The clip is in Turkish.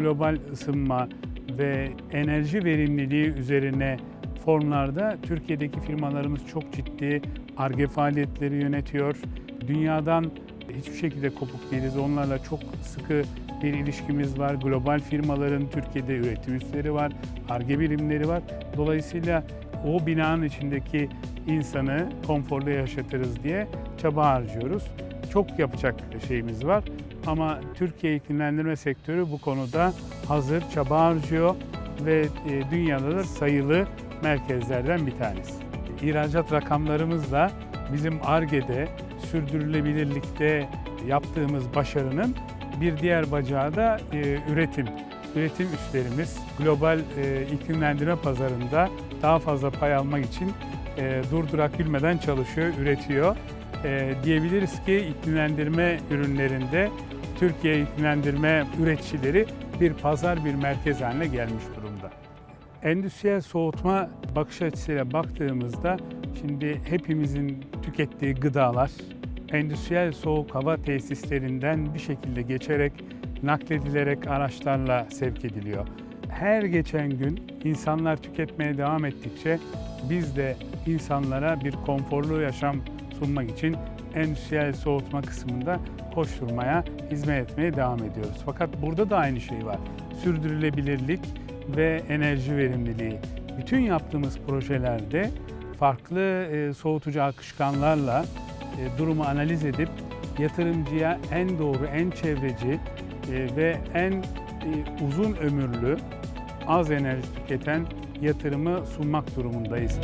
global ısınma ve enerji verimliliği üzerine formlarda Türkiye'deki firmalarımız çok ciddi ARGE faaliyetleri yönetiyor. Dünyadan hiçbir şekilde kopuk değiliz. Onlarla çok sıkı bir ilişkimiz var. Global firmaların Türkiye'de üretim üsleri var, ARGE birimleri var. Dolayısıyla o binanın içindeki insanı konforlu yaşatırız diye çaba harcıyoruz. Çok yapacak şeyimiz var ama Türkiye iklimlendirme sektörü bu konuda hazır, çaba harcıyor ve e, dünyada da sayılı merkezlerden bir tanesi. İhracat rakamlarımız da bizim ARGE'de sürdürülebilirlikte yaptığımız başarının bir diğer bacağı da e, üretim. Üretim üslerimiz global e, iklimlendirme pazarında daha fazla pay almak için e, durdurak bilmeden çalışıyor, üretiyor. E, diyebiliriz ki iklimlendirme ürünlerinde Türkiye iklimlendirme üreticileri bir pazar, bir merkez haline gelmiş durumda. Endüstriyel soğutma bakış açısıyla baktığımızda şimdi hepimizin tükettiği gıdalar endüstriyel soğuk hava tesislerinden bir şekilde geçerek nakledilerek araçlarla sevk ediliyor. Her geçen gün insanlar tüketmeye devam ettikçe biz de insanlara bir konforlu yaşam sunmak için endüstriyel soğutma kısmında koşturmaya, hizmet etmeye devam ediyoruz. Fakat burada da aynı şey var. Sürdürülebilirlik ve enerji verimliliği. Bütün yaptığımız projelerde farklı e, soğutucu akışkanlarla e, durumu analiz edip yatırımcıya en doğru, en çevreci e, ve en uzun ömürlü, az enerji tüketen yatırımı sunmak durumundayız.